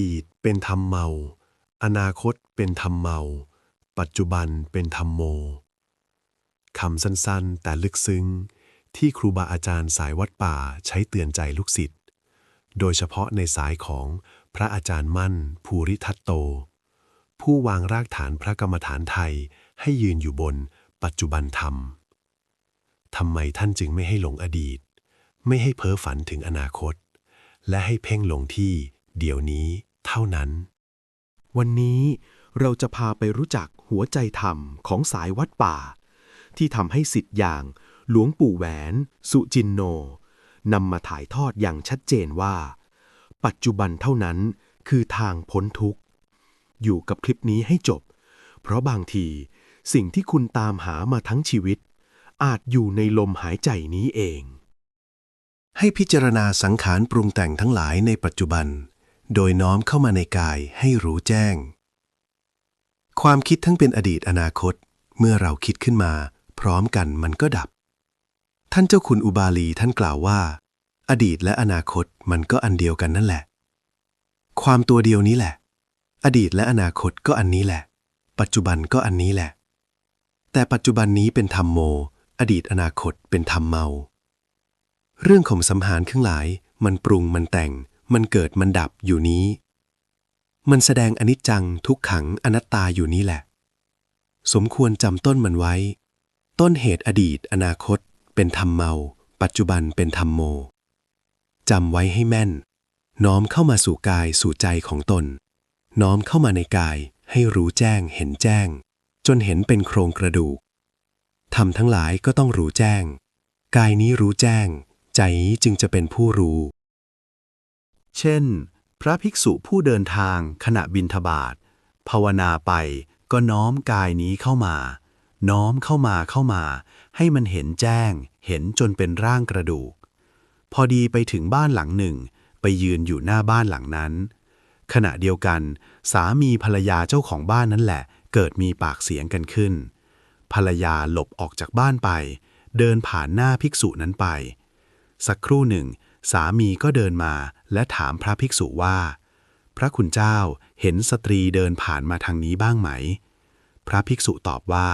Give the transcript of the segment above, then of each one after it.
ดีตเป็นธรรมเมา อนาคตเป็นธรรมเมา ปัจจุบันเป็นธรรมโมคำสั้นๆ แต่ลึกซึ้ง ที่ครูบาอาจารย์สายวัดป่าใช้เตือนใจลูกศิษย์ โดยเฉพาะในสายของพระอาจารย์มั่น ภูริทัตโต ผู้วางรากฐานพระกรรมฐานไทยให้ยืนอยู่บนปัจจุบันธรรม ทำไมท่านจึงไม่ให้หลงอดีต ไม่ให้เพ้อฝันถึงอนาคต และให้เพ่งลงที่ เดี๋ยวนี้เท่านั้น วันนี้เราจะพาไปรู้จักหัวใจธรรมของสายวัดป่า ที่ทำให้สิทธิ์อย่างหลวงปู่แหวน สุจินโนนำมาถ่ายทอดอย่างชัดเจนว่า ปัจจุบันเท่านั้นคือทางพ้นทุกข์ อยู่กับคลิปนี้ให้จบ เพราะบางทีสิ่งที่คุณตามหามาทั้งชีวิต อาจอยู่ในลมหายใจนี้เอง ให้พิจารณาสังขารปรุงแต่งทั้งหลายในปัจจุบัน โดยน้อมเข้ามาในกายให้รู้แจ้ง ความคิดทั้งเป็นอดีตอนาคต เมื่อเราคิดขึ้นมา พร้อมกันมันก็ดับ ท่านเจ้าคุณอุบาลีท่านกล่าวว่า อดีตและอนาคตมันก็อันเดียวกันนั่นแหละ ความตัวเดียวนี้แหละ อดีตและอนาคตก็อันนี้แหละ ปัจจุบันก็อันนี้แหละ แต่ปัจจุบันนี้เป็นธรรมโม อดีตอนาคตเป็นธรรมเมา เรื่องของสัมหารครึ่งหลายมันปรุงมันแต่ง มันเกิดมันดับอยู่นี้ มันแสดงอนิจจังทุกขังอนัตตาอยู่นี้แหละ สมควรจำต้นมันไว้ ต้นเหตุอดีตอนาคต เป็นธรรมเมา ปัจจุบันเป็นธรรมโมจำไว้ให้แม่น น้อมเข้ามาสู่กายสู่ใจของตน น้อมเข้ามาในกายให้รู้แจ้งเห็นแจ้ง จนเห็นเป็นโครงกระดูกทำทั้งหลายก็ต้องรู้แจ้ง กายนี้รู้แจ้ง ใจนี้จึงจะเป็นผู้รู้ เช่น พระภิกษุผู้เดินทางขณะบินทบาทภาวนาไปก็น้อมกายนี้เข้ามา น้อมเข้ามาเข้ามา ให้มันเห็นแจ้ง เห็นจนเป็นร่างกระดูก พอดีไปถึงบ้านหลังหนึ่ง ไปยืนอยู่หน้าบ้านหลังนั้น ขณะเดียวกัน สามีภรรยาเจ้าของบ้านนั่นแหละ เกิดมีปากเสียงกันขึ้น ภรรยาหลบออกจากบ้านไป เดินผ่านหน้าภิกษุนั้นไป สักครู่หนึ่ง สามีก็เดินมาและถามพระภิกษุว่า พระคุณเจ้าเห็นสตรีเดินผ่านมาทางนี้บ้างไหม พระภิกษุตอบว่า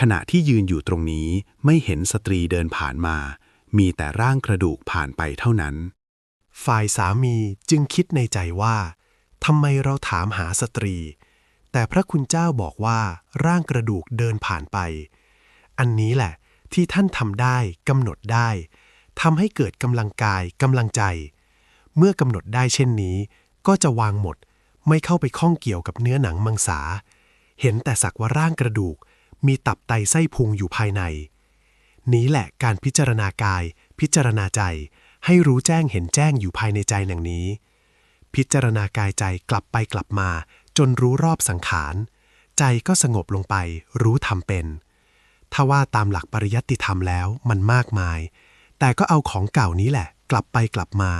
ขณะที่ยืนอยู่ตรงนี้ไม่เห็นสตรีเดินผ่านมา มีแต่ร่างกระดูกผ่านไปเท่านั้น ฝ่ายสามีจึงคิดในใจว่าทำไมเราถามหาสตรี แต่พระคุณเจ้าบอกว่าร่างกระดูกเดินผ่านไป อันนี้แหละที่ท่านทำได้กำหนดได้ ทำให้เกิดกำลังกายกำลังใจ เมื่อกำหนดได้เช่นนี้ ก็จะวางหมด ไม่เข้าไปข้องเกี่ยวกับเนื้อหนังมังสา เห็นแต่สักว่าร่างกระดูก มีตับไตไส้พุงอยู่ภายใน นี้แหละการพิจารณากาย พิจารณาใจ ให้รู้แจ้งเห็นแจ้งอยู่ภายในใจหนังนี้ พิจารณากายใจกลับไปกลับมา จนรู้รอบสังขาร ใจก็สงบลงไป รู้ทำเป็น ถ้าว่าตามหลักปริยัติธรรมแล้วมันมากมาย แต่ก็เอาของเก่านี้แหละ กลับไปกลับมา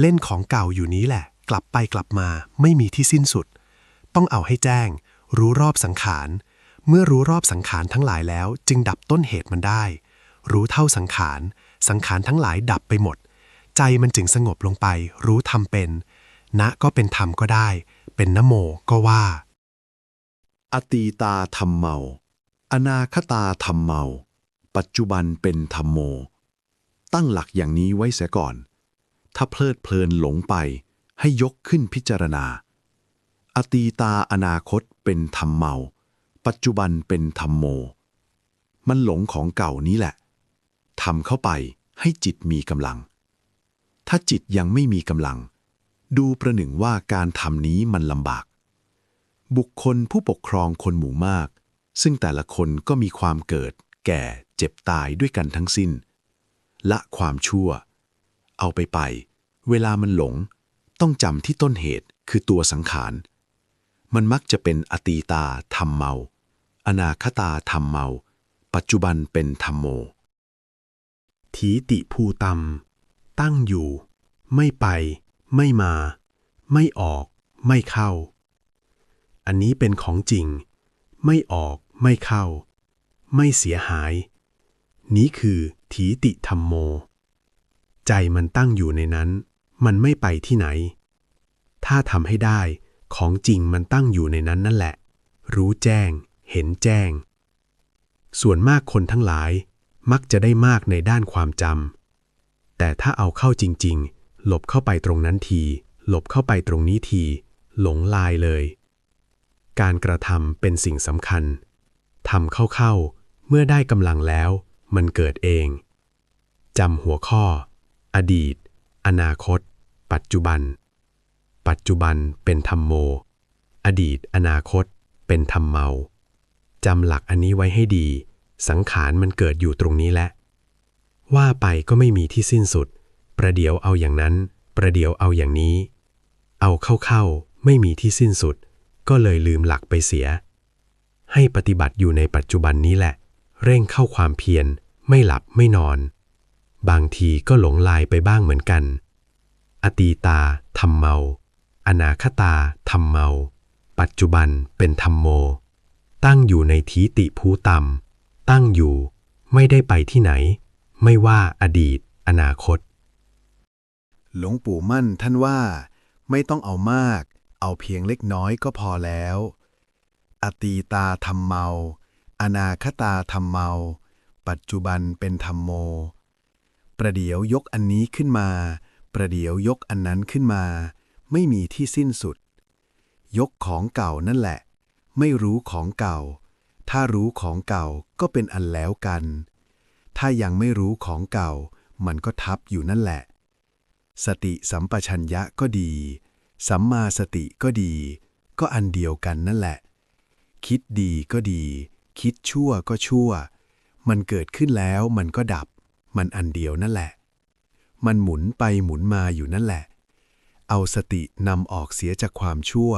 เล่นของเก่าอยู่นี้แหละ กลับไปกลับมาไม่มีที่สิ้นสุด ต้องเอาให้แจ้ง รู้รอบสังขาร เมื่อรู้รอบสังขารทั้งหลายแล้ว จึงดับต้นเหตุมันได้ รู้เท่าสังขาร สังขารทั้งหลายดับไปหมด ใจมันจึงสงบลงไป รู้ทำเป็นณก็เป็นธรรมก็ได้ เป็นนโมก็ว่า อตีตาธรรมเมา อนาคตาธรรมเมา ปัจจุบันเป็นธรรมโม ตั้งหลักอย่างนี้ไว้เสียก่อน ถ้าเพลิดเพลินหลงไป ให้ยกขึ้นพิจารณา อตีตาอนาคตเป็นธรรมเมา ปัจจุบันเป็นธรรมโม มันหลงของเก่านี้แหละทำเข้าไปให้จิตมีกำลัง ถ้าจิตยังไม่มีกำลัง ดูประหนึ่งว่าการทำนี้มันลำบาก บุคคลผู้ปกครองคนหมู่มาก ซึ่งแต่ละคนก็มีความเกิด แก่ เจ็บตายด้วยกันทั้งสิ้น ละความชั่ว เอาไปไป เวลามันหลง ต้องจำที่ต้นเหตุคือตัวสังขาร มันมักจะเป็นอตีตาธรรมเมา อนาคตาธรรมเมา ปัจจุบันเป็นธรรมโม ทีติภูตัมตั้งอยู่ ไม่ไป ไม่มา ไม่ออก ไม่เข้า อันนี้เป็นของจริง ไม่ออก ไม่เข้า ไม่เสียหาย นี้คือทีติธรรมโม ใจมันตั้งอยู่ในนั้น มันไม่ไปที่ไหน ถ้าทำให้ได้ของจริงมันตั้งอยู่ในนั้นนั่นแหละ รู้แจ้ง เห็นแจ้ง ส่วนมากคนทั้งหลายมักจะได้มากในด้านความจำแต่ถ้าเอาเข้าจริง ๆ หลบเข้าไปตรงนั้นที หลบเข้าไปตรงนี้ที หลงลายเลย การกระทำเป็นสิ่งสำคัญทำเข้าๆเมื่อได้กำลังแล้ว มันเกิดเองจำหัวข้อ อดีต อนาคต ปัจจุบัน ปัจจุบันเป็นธรรมโม อดีต อนาคต เป็นธรรมเมาจำหลักอันนี้ไว้ให้ดี สังขารมันเกิดอยู่ตรงนี้แหละ ว่าไปก็ไม่มีที่สิ้นสุด ประเดี๋ยวเอาอย่างนั้น ประเดี๋ยวเอาอย่างนี้ เอาเข้าๆไม่มีที่สิ้นสุด ก็เลยลืมหลักไปเสีย ให้ปฏิบัติอยู่ในปัจจุบันนี้แหละ เร่งเข้าความเพียร ไม่หลับไม่นอน บางทีก็หลงลายไปบ้างเหมือนกัน อตีตาทำเมา อนาคตาทำเมา ปัจจุบันเป็นธรรมโม ตั้งอยู่ในทีติภูตัมตั้งอยู่ ไม่ได้ไปที่ไหน ไม่ว่าอดีต อนาคต หลวงปู่มั่นท่านว่า ไม่ต้องเอามาก เอาเพียงเล็กน้อยก็พอแล้ว อตีตาธรรมเมา อนาคตาธรรมเมา ปัจจุบันเป็นธรรมโม ประเดี๋ยวยกอันนี้ขึ้นมา ประเดี๋ยวยกอันนั้นขึ้นมา ไม่มีที่สิ้นสุด ยกของเก่านั่นแหละ ไม่รู้ของเก่า ถ้ารู้ของเก่าก็เป็นอันแล้วกัน ถ้ายังไม่รู้ของเก่า มันก็ทับอยู่นั่นแหละ สติสัมปชัญญะก็ดี สัมมาสติก็ดี ก็อันเดียวกันนั่นแหละ คิดดีก็ดี คิดชั่วก็ชั่ว มันเกิดขึ้นแล้วมันก็ดับ มันอันเดียวนั่นแหละ มันหมุนไปหมุนมาอยู่นั่นแหละ เอาสตินำออกเสียจากความชั่ว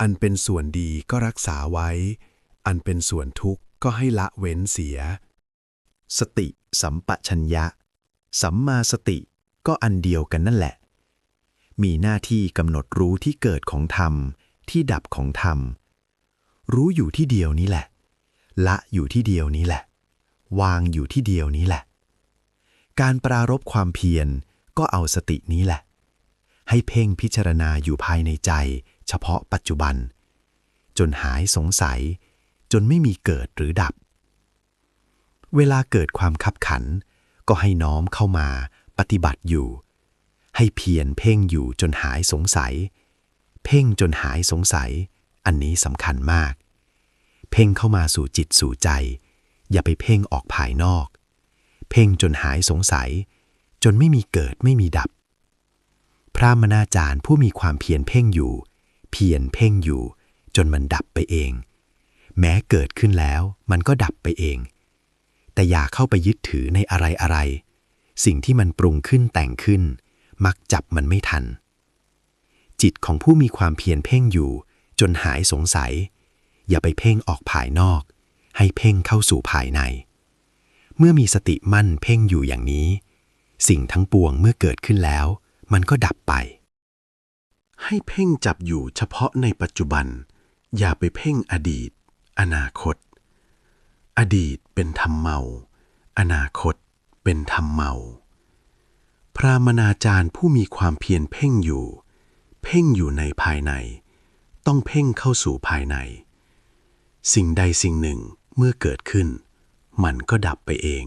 อันเป็นส่วนดีก็รักษาไว้ อันเป็นส่วนทุกข์ก็ให้ละเว้นเสีย สติสัมปชัญญะ สัมมาสติก็อันเดียวกันนั่นแหละ มีหน้าที่กำหนดรู้ที่เกิดของธรรม ที่ดับของธรรม รู้อยู่ที่เดียวนี้แหละ ละอยู่ที่เดียวนี้แหละ วางอยู่ที่เดียวนี้แหละ การปรารบความเพียรก็เอาสตินี้แหละ ให้เพ่งพิจารณาอยู่ภายในใจ เฉพาะปัจจุบัน จนหายสงสัย จนไม่มีเกิดหรือดับ เวลาเกิดความคับขัน ก็ให้น้อมเข้ามาปฏิบัติอยู่ ให้เพียรเพ่งอยู่จนหายสงสัย เพ่งจนหายสงสัย อันนี้สำคัญมาก เพ่งเข้ามาสู่จิตสู่ใจ อย่าไปเพ่งออกภายนอก เพ่งจนหายสงสัย จนไม่มีเกิดไม่มีดับ พระมนาจารย์ผู้มีความเพียรเพ่งอยู่ เพียรเพ่งอยู่ จนมันดับไปเอง แม้เกิดขึ้นแล้วมันก็ดับไปเอง แต่อย่าเข้าไปยึดถือในอะไรอะไร สิ่งที่มันปรุงขึ้นแต่งขึ้น มักจับมันไม่ทัน จิตของผู้มีความเพียรเพ่งอยู่ จนหายสงสัย อย่าไปเพ่งออกภายนอก ให้เพ่งเข้าสู่ภายใน เมื่อมีสติมั่นเพ่งอยู่อย่างนี้ สิ่งทั้งปวงเมื่อเกิดขึ้นแล้ว มันก็ดับไป ให้เพ่งจับอยู่เฉพาะในปัจจุบัน อย่าไปเพ่งอดีต อนาคต อดีตเป็นธรรมเมา อนาคตเป็นธรรมเมา พระมนาจารย์ผู้มีความเพียรเพ่งอยู่ เพ่งอยู่ในภายใน ต้องเพ่งเข้าสู่ภายใน สิ่งใดสิ่งหนึ่ง เมื่อเกิดขึ้น มันก็ดับไปเอง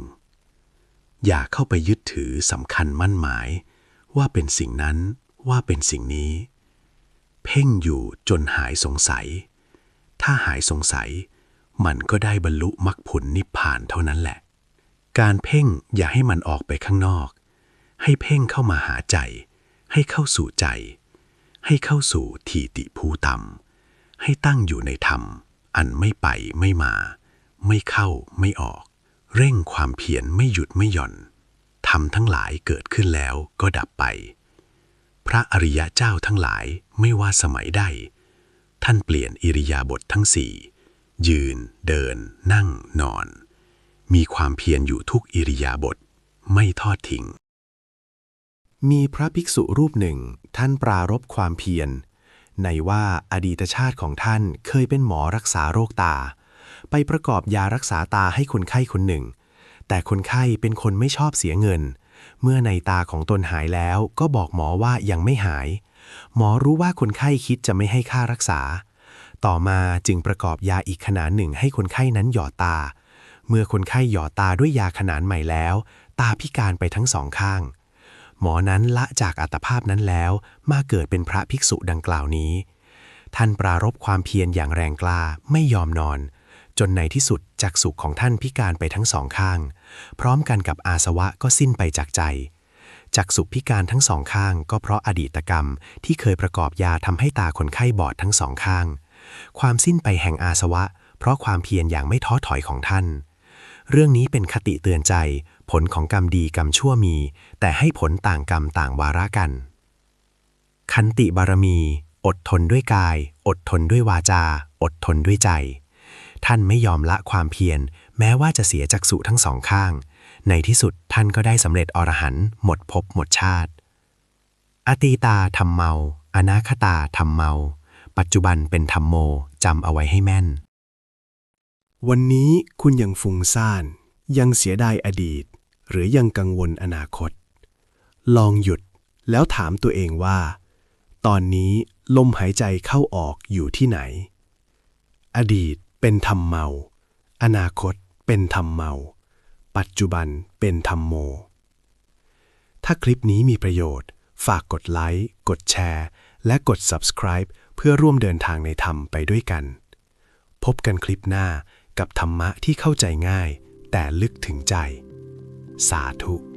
อย่าเข้าไปยึดถือสำคัญมั่นหมาย ว่าเป็นสิ่งนั้นว่าเป็นสิ่งนี้ เพ่งอยู่จนหายสงสัย ถ้าหายสงสัย มันก็ได้บรรลุมรรคผลนิพพานเท่านั้นแหละ การเพ่งอย่าให้มันออกไปข้างนอก ให้เพ่งเข้ามาหาใจ ให้เข้าสู่ใจ ให้เข้าสู่ทีติภูตัมให้ตั้งอยู่ในธรรมอันไม่ไปไม่มา ไม่เข้าไม่ออก เร่งความเพียรไม่หยุดไม่หย่อนธรรมทั้งหลายเกิดขึ้นแล้วก็ดับไป พระอริยะเจ้าทั้งหลายไม่ว่าสมัยใด ท่านเปลี่ยนอิริยาบถททั้งสี่ยืน เดิน นั่ง นอน มีความเพียรอยู่ทุกอิริยาบถไม่ทอดทิ้ง มีพระภิกษุรูปหนึ่งท่านปรารบความเพียร ในว่าอดีตชาติของท่านเคยเป็นหมอรักษาโรคตา ไปประกอบยารักษาตาให้คนไข้คนหนึ่ง แต่คนไข้เป็นคนไม่ชอบเสียเงิน เมื่อในตาของตนหายแล้วก็บอกหมอว่ายังไม่หาย หมอรู้ว่าคนไข้คิดจะไม่ให้ค่ารักษา ต่อมาจึงประกอบยาอีกขนาดหนึ่งให้คนไข้นั้นหยอดตา เมื่อคนไข้หยอดตาด้วยยาขนาดใหม่แล้ว ตาพิการไปทั้งสองข้าง หมอนั้นละจากอัตภาพนั้นแล้ว มาเกิดเป็นพระภิกษุดังกล่าวนี้ท่านปรารบความเพียรอย่างแรงกล้าไม่ยอมนอน จนในที่สุดจักษุขของท่านพิการไปทั้งสองข้าง พร้อมกันกับอาสวะก็สิ้นไปจากใจ จักษุพิการทั้งสองข้าง ก็เพราะอดีตกรรมที่เคยประกอบยาทำให้ตาคนไข้บอดทั้งสองข้าง ความสิ้นไปแห่งอาสวะ เพราะความเพียรอย่างไม่ท้อถอยของท่าน เรื่องนี้เป็นคติเตือนใจ ผลของกรรมดีกรรมชั่วมี แต่ให้ผลต่างกรรมต่างวาระกันขันติบารมี อดทนด้วยกาย อดทนด้วยวาจา อดทนด้วยใจ ท่านไม่ยอมละความเพียร แม้ว่าจะเสียจักษุทั้งสองข้าง ในที่สุดท่านก็ได้สำเร็จอรหันต์หมดภพหมดชาติ อตีตาทำเมา อนาคตาทำเมา ปัจจุบันเป็นธรรมโมจำเอาไว้ให้แม่น วันนี้คุณยังฟุ้งซ่าน ยังเสียดายอดีต หรือยังกังวลอนาคต ลองหยุดแล้วถามตัวเองว่า ตอนนี้ลมหายใจเข้าออกอยู่ที่ไหน อดีต เป็นธรรมเมา อนาคตเป็นธรรมเมา ปัจจุบันเป็นธรรมโม ถ้าคลิปนี้มีประโยชน์ ฝากกดไลค์ กดแชร์ และกด subscribe เพื่อร่วมเดินทางในธรรมไปด้วยกัน พบกันคลิปหน้ากับธรรมะที่เข้าใจง่าย แต่ลึกถึงใจ สาธุ